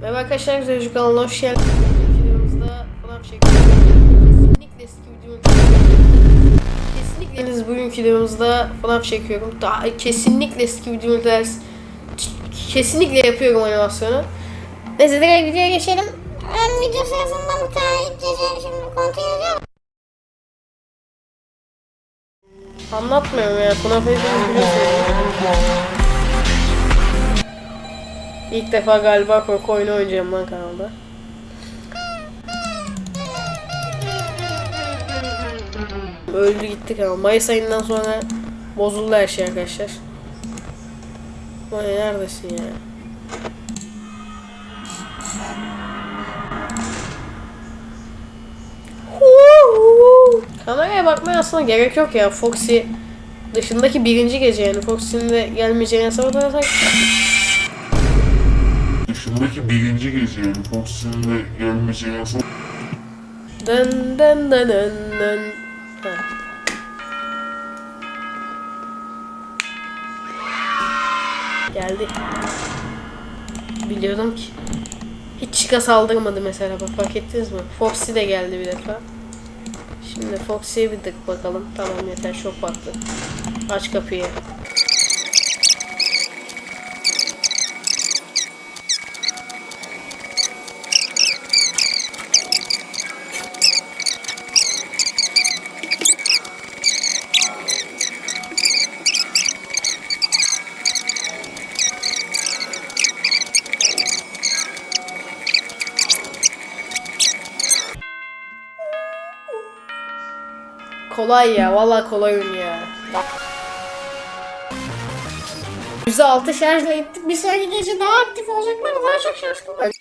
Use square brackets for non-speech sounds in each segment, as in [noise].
Merhaba arkadaşlar, Zözcü kanalına hoş geldiniz. Videomuzda FNAF çekiyoruz. Kesinlikle eski videomu Kesinlikle biz bugünkü videomuzda FNAF çekiyorum. Daha kesinlikle eski videomu ders kesinlikle yapıyorum animasyonu. Neyse direkt videoya geçelim. Ben video sırasında bu tane gece şimdi kontrol ediyorum. Anlatmıyorum ya. FNAF hepiniz biliyorsunuz. İlk defa galiba korku oyunu oynayacağım lan kanalda. Öldü gitti kanal. Mayıs ayından sonra bozuldu her şey arkadaşlar. Vay neredesin ya? Kameraya bakmaya aslında gerek yok ya. Foxy dışındaki birinci gece yani. Foxy'nin de gelmeyeceğini hesaplarsak Dışındaki birinci gece yani Fox'un da gelmeyeceği son Dın dın dın dın dın. Geldi. Biliyordum ki. Hiç çıka saldırmadı mesela bak fark ettiniz mi? Foxy de geldi bir defa. Şimdi Foxy'ye bir dık bakalım. Tamam yeter çok baktı. Aç kapıyı. Kolay ya vallahi kolay oyun ya. %6 şarjla gittik. Bir sonraki gece daha aktif olacaklar. Daha çok şarj kullanacak.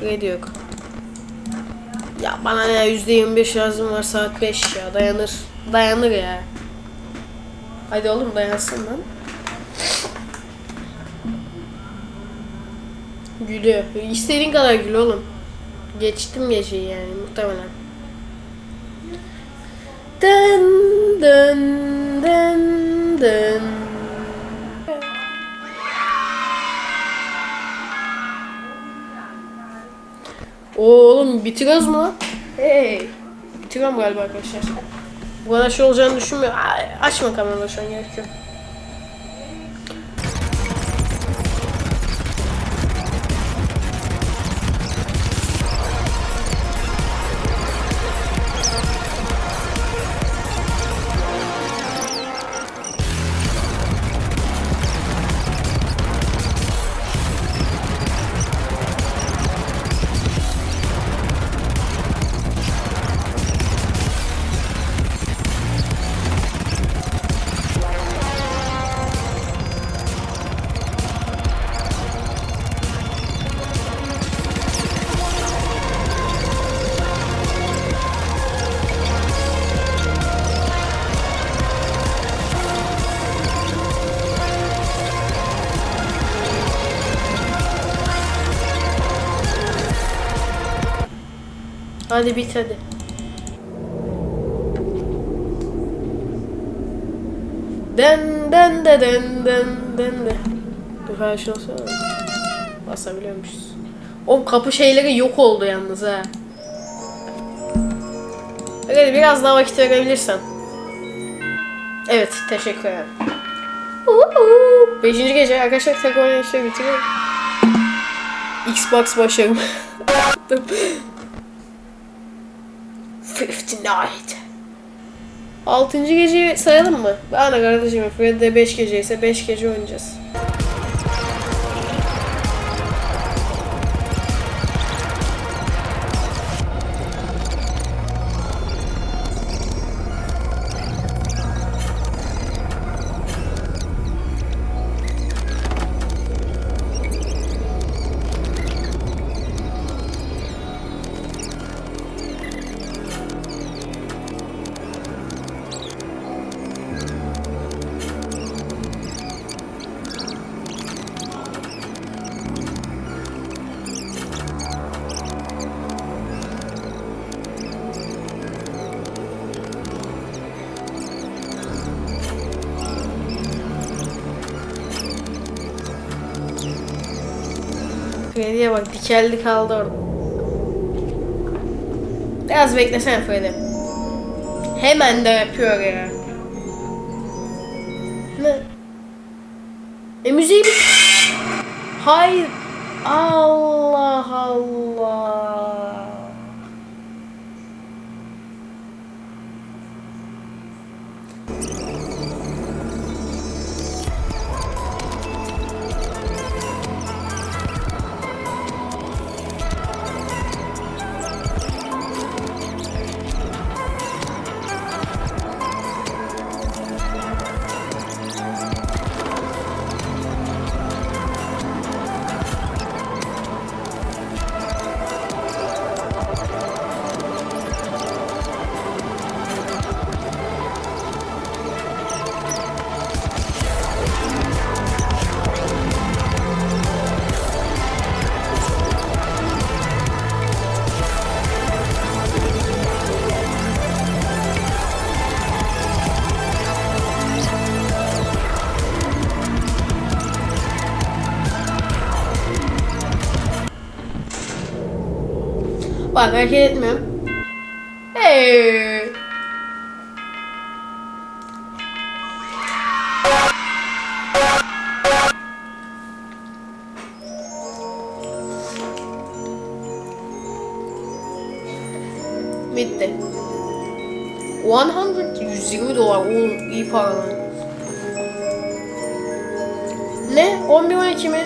Kredi yok. Ya bana ya %25 şarjım var saat 5 ya dayanır. Dayanır ya. Hadi oğlum dayansın lan. Gülüyor. İstediğin kadar gül oğlum. Geçtim geceyi yani muhtemelen. Dın dın dın dın. Oğlum bitiriyoruz mu? lan? Hey. Bitiriyorum galiba arkadaşlar. Bu kadar şey olacağını düşünmüyorum. Açma kamerayı şu an gerek yok. Hadi bit hadi. Den den de den den den de. Dur her şey olsa basabiliyormuşuz. O kapı şeyleri yok oldu yalnız ha. Hadi biraz daha vakit verebilirsen. Evet teşekkür ederim. Beşinci gece arkadaşlar tek oynayışla bitiriyorum. Xbox başarım. [laughs] Fifty night. Altıncı geceyi sayalım mı? Bana kardeşim Freddy'de 5 gece ise 5 gece oynayacağız. Freddy'ye bak dikeldi kaldı orada. Biraz beklesene Freddy. Hemen de yapıyor ya. Ne? E müziği bit... Hayır. Allah Allah. Bak hareket etmiyorum. Hey. Bitti. 100 120 dolar oğlum iyi para lan. Ne? 11 12 mi?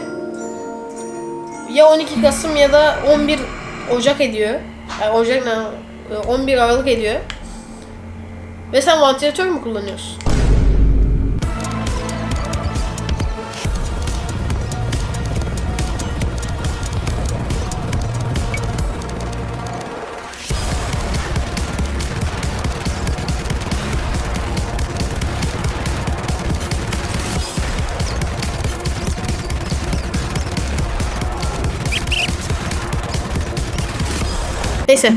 Ya 12 Kasım ya da 11 Ocak ediyor. Yani Ocak ne? 11 Aralık ediyor. Ve sen vantilatör mü kullanıyorsun? Neyse.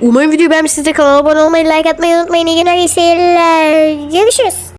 Umarım videoyu beğenmişsinizdir. Kanala abone olmayı, like atmayı unutmayın. İyi günler, iyi seyirler. Görüşürüz.